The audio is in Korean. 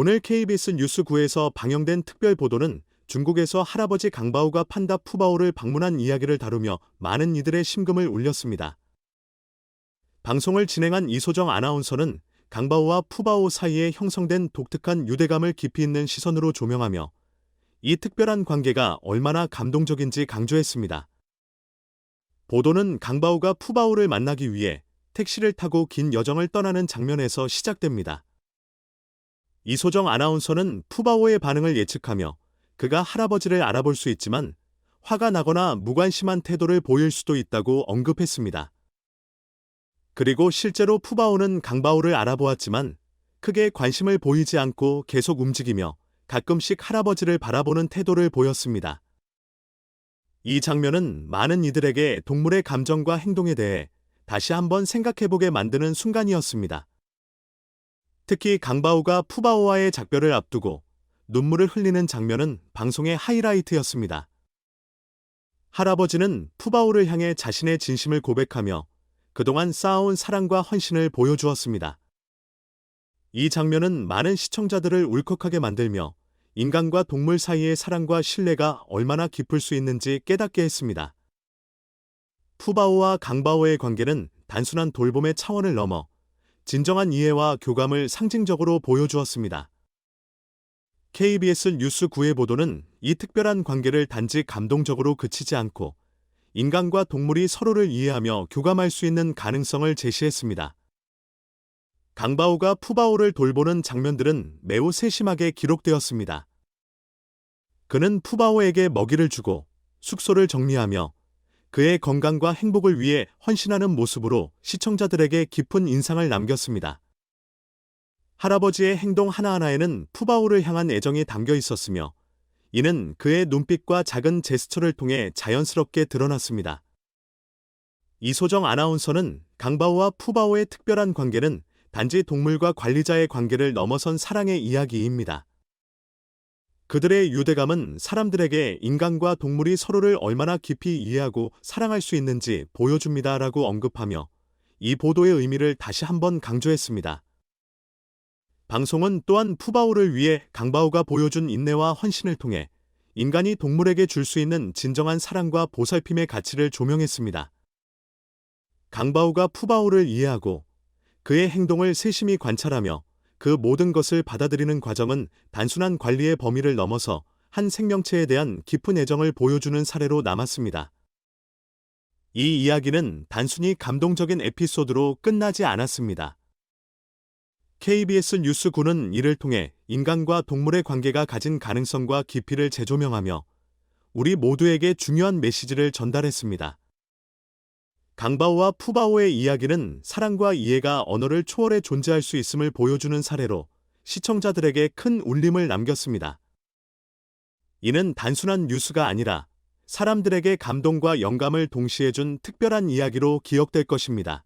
오늘 KBS 뉴스 9에서 방영된 특별 보도는 중국에서 할아버지 강바오가 판다 푸바오를 방문한 이야기를 다루며 많은 이들의 심금을 울렸습니다. 방송을 진행한 이소정 아나운서는 강바오와 푸바오 사이에 형성된 독특한 유대감을 깊이 있는 시선으로 조명하며 이 특별한 관계가 얼마나 감동적인지 강조했습니다. 보도는 강바오가 푸바오를 만나기 위해 택시를 타고 긴 여정을 떠나는 장면에서 시작됩니다. 이소정 아나운서는 푸바오의 반응을 예측하며 그가 할아버지를 알아볼 수 있지만 화가 나거나 무관심한 태도를 보일 수도 있다고 언급했습니다. 그리고 실제로 푸바오는 강바오를 알아보았지만 크게 관심을 보이지 않고 계속 움직이며 가끔씩 할아버지를 바라보는 태도를 보였습니다. 이 장면은 많은 이들에게 동물의 감정과 행동에 대해 다시 한번 생각해보게 만드는 순간이었습니다. 특히 강바오가 푸바오와의 작별을 앞두고 눈물을 흘리는 장면은 방송의 하이라이트였습니다. 할아버지는 푸바오를 향해 자신의 진심을 고백하며 그동안 쌓아온 사랑과 헌신을 보여주었습니다. 이 장면은 많은 시청자들을 울컥하게 만들며 인간과 동물 사이의 사랑과 신뢰가 얼마나 깊을 수 있는지 깨닫게 했습니다. 푸바오와 강바오의 관계는 단순한 돌봄의 차원을 넘어 진정한 이해와 교감을 상징적으로 보여주었습니다. KBS 뉴스 9의 보도는 이 특별한 관계를 단지 감동적으로 그치지 않고 인간과 동물이 서로를 이해하며 교감할 수 있는 가능성을 제시했습니다. 강바오가 푸바오를 돌보는 장면들은 매우 세심하게 기록되었습니다. 그는 푸바오에게 먹이를 주고 숙소를 정리하며 그의 건강과 행복을 위해 헌신하는 모습으로 시청자들에게 깊은 인상을 남겼습니다. 할아버지의 행동 하나하나에는 푸바오를 향한 애정이 담겨 있었으며 이는 그의 눈빛과 작은 제스처를 통해 자연스럽게 드러났습니다. 이소정 아나운서는 강바오와 푸바오의 특별한 관계는 단지 동물과 관리자의 관계를 넘어선 사랑의 이야기입니다. 그들의 유대감은 사람들에게 인간과 동물이 서로를 얼마나 깊이 이해하고 사랑할 수 있는지 보여줍니다 라고 언급하며 이 보도의 의미를 다시 한번 강조했습니다. 방송은 또한 푸바오를 위해 강바오가 보여준 인내와 헌신을 통해 인간이 동물에게 줄 수 있는 진정한 사랑과 보살핌의 가치를 조명했습니다. 강바오가 푸바오를 이해하고 그의 행동을 세심히 관찰하며 그 모든 것을 받아들이는 과정은 단순한 관리의 범위를 넘어서 한 생명체에 대한 깊은 애정을 보여주는 사례로 남았습니다. 이 이야기는 단순히 감동적인 에피소드로 끝나지 않았습니다. KBS 뉴스 9는 이를 통해 인간과 동물의 관계가 가진 가능성과 깊이를 재조명하며 우리 모두에게 중요한 메시지를 전달했습니다. 강바오와 푸바오의 이야기는 사랑과 이해가 언어를 초월해 존재할 수 있음을 보여주는 사례로 시청자들에게 큰 울림을 남겼습니다. 이는 단순한 뉴스가 아니라 사람들에게 감동과 영감을 동시에 준 특별한 이야기로 기억될 것입니다.